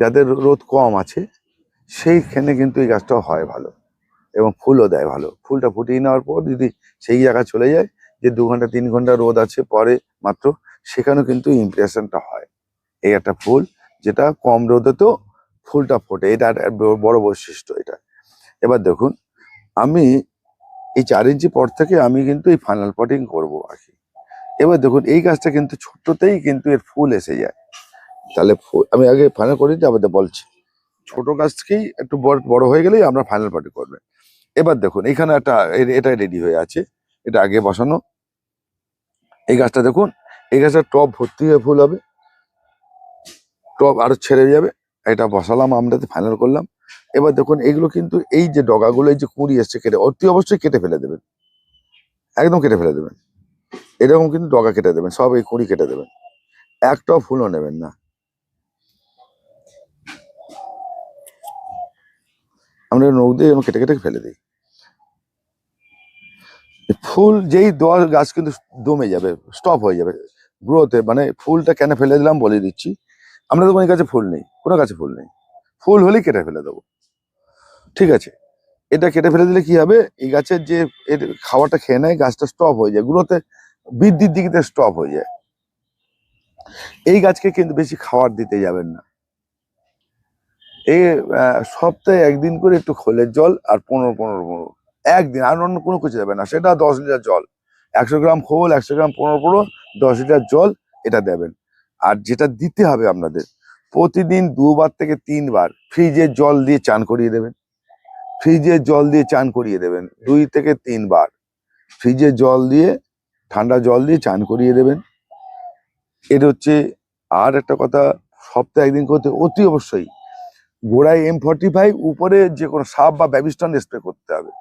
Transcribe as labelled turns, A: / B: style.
A: যাদের রোদ কম আছে, সেইখানে কিন্তু এই গাছটাও হয় ভালো এবং ফুলও দেয় ভালো। ফুলটা ফুটিয়ে নেওয়ার পর যদি সেই জায়গায় চলে যায়, যে দু ঘণ্টা, তিন ঘণ্টা রোদ আছে পরে মাত্র, সেখানেও কিন্তু ইমপ্রেশনটা হয়। এই একটা ফুল যেটা কম রোদেতেও ফুলটা ফোটে, এটা বড় বৈশিষ্ট্য এটা। এবার দেখুন, আমি এই চার ইঞ্চি পর থেকে আমি কিন্তু এই ফাইনাল পটিং করব আর কি। এবার দেখুন, এই গাছটা কিন্তু ছোট্টতেই কিন্তু এর ফুল এসে যায়। তাহলে আমি আগে ফাইনাল করে দিতে আমাদের বলছি। ছোট গাছ থেকেই একটু বড় বড় হয়ে গেলেই আমরা ফাইনাল পার্টি করবেন এবার দেখুন, এখানে একটা এটা রেডি হয়ে আছে। এটা আগে বসানো। এই গাছটা দেখুন, এই গাছটা টব ভর্তি হয়ে ফুল হবে। টব আরও ছেড়ে যাবে। এটা বসালাম আমরা ফাইনাল করলাম। এবার দেখুন, এগুলো কিন্তু এই যে ডগাগুলো, এই যে কুড়ি এসছে কেটে, অতি অবশ্যই কেটে ফেলে দেবেন। একদম কেটে ফেলে দেবেন। এরকম কিন্তু ডগা কেটে দেবেন, সব এই কুড়ি কেটে দেবেন। একটাও ফুলও নেবেন না। আমরা নখ দিয়ে এরকম কেটে কেটে ফেলে দিই। ফুল যেই দেওয়া গাছ কিন্তু দমে যাবে স্টপ হয়ে যাবে। গ্রোথে মানে ফুলটা কেন ফেলে দিলাম বলে দিচ্ছি। আমরা দেখুন এই গাছে ফুল নেই, কোনো গাছে ফুল নেই। ফুল হলেই কেটে ফেলে দেবো। ঠিক আছে, এটা কেটে ফেলে দিলে কি হবে? এই গাছের যে এর খাওয়াটা খেয়ে নেয়, গাছটা স্টপ হয়ে যায়। গ্রোথে বৃদ্ধির দিকে স্টপ হয়ে যায়। এই গাছকে কিন্তু বেশি খাবার দিতে যাবেন না। এই সপ্তাহে একদিন করে একটু খোলের জল আর পনেরো পনেরো পনেরো। একদিন, আর অন্য কোনো কিছু দেবে না। সেটা দশ লিটার জল। একশো গ্রাম খোল, একশো গ্রাম পনেরো পনেরো, দশ লিটার জল এটা দেবেন। আর যেটা দিতে হবে আপনাদের, প্রতিদিন দুবার থেকে তিনবার ফ্রিজের জল দিয়ে চান করিয়ে দেবেন। ফ্রিজের জল দিয়ে চান করিয়ে দেবেন, দুই থেকে তিনবার। ফ্রিজের জল দিয়ে, ঠান্ডা জল দিয়ে চান করিয়ে দেবেন। এটা হচ্ছে, আর একটা কথা, সপ্তাহে একদিন করতে অতি অবশ্যই গোড়ায় এম ফর্টি ফাইভ উপরে যে কোনো সাপ বা ব্যবিস্টন স্প্রে করতে হবে।